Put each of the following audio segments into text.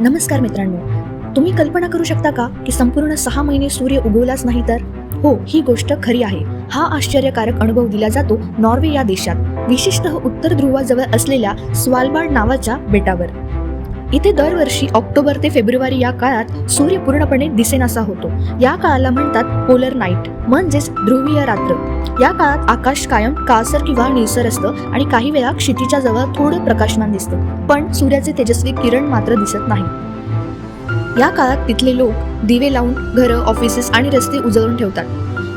नमस्कार मित्रांनो. तुम्ही कल्पना करू शकता का की संपूर्ण सहा महिने सूर्य उगवलाच नाही तर? हो ही गोष्ट खरी आहे. हा आश्चर्यकारक अनुभव दिला जातो नॉर्वे या देशात. विशिष्ट उत्तर ध्रुवाजवळ असलेल्या स्वालबार्ड नावाच्या बेटावर. इथे दरवर्षी ऑक्टोबर ते फेब्रुवारी या काळात सूर्य पूर्णपणे दिसेनासा होतो. या काळाला म्हणतात पोलर नाईट म्हणजेच ध्रुवीय रात्र. या काळात आकाश कायम काळसर किंवा निळसर असतं आणि काही वेळा क्षितिच्या जवळ थोडं प्रकाशमान दिसतं. पण सूर्याचे तेजस्वी किरण मात्र दिसत नाही. या काळात तिथले लोक दिवे लावून घरं ऑफिसेस आणि रस्ते उजळून ठेवतात.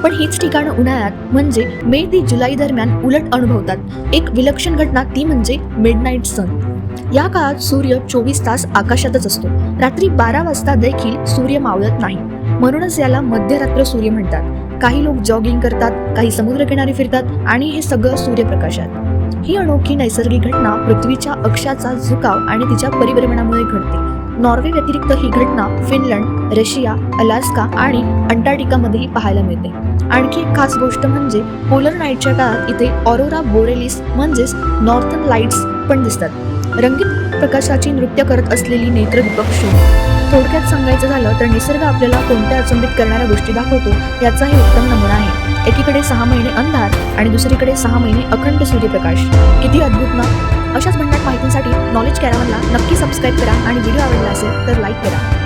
पण हीच ठिकाणं उन्हाळ्यात म्हणजे मे ते जुलै दरम्यान उलट अनुभवतात. एक विलक्षण घटना ती म्हणजे मिडनाईट सन या काळात सूर्य चोवीस तास आकाशातच असतो. रात्री बारा वाजता देखील सूर्य मावळत नाही. म्हणूनच याला मध्यरात्र सूर्य म्हणतात. काही लोक जॉगिंग करतात काही समुद्रकिनारी फिरतात आणि हे सगळं सूर्यप्रकाशात. ही अनोखी नैसर्गिक घटना पृथ्वीच्या अक्षाचा झुकाव आणि तिच्या परिभ्रमणामुळे घडते. नॉर्वे व्यतिरिक्त ही घटना फिनलंड रशिया अलास्का आणि अंटार्क्टिकामध्येही पाहायला मिळते. आणखी एक खास गोष्ट म्हणजे पोलर नाईटच्या काळात इथे ऑरोरा बोरेलिस म्हणजेच नॉर्थन लाईट्स पण दिसतात. रंगीत प्रकाशाची नृत्य करत असलेली नेत्रदीपक शो. थोडक्यात सांगायचं झालं तर निसर्ग आपल्याला कोणत्या अचंबित करणाऱ्या गोष्टी दाखवतो याचा हे उत्तम नमुना आहे. एकीकडे सहा महिने अंधार आणि दुसरीकडे सहा महिने अखंड सूर्यप्रकाश. किती अद्भुत ना? अशाच भन्नाट माहितीसाठी नॉलेज कॅरामनला नक्की सबस्क्राईब करा आणि व्हिडिओ आवडला असेल तर लाईक करा.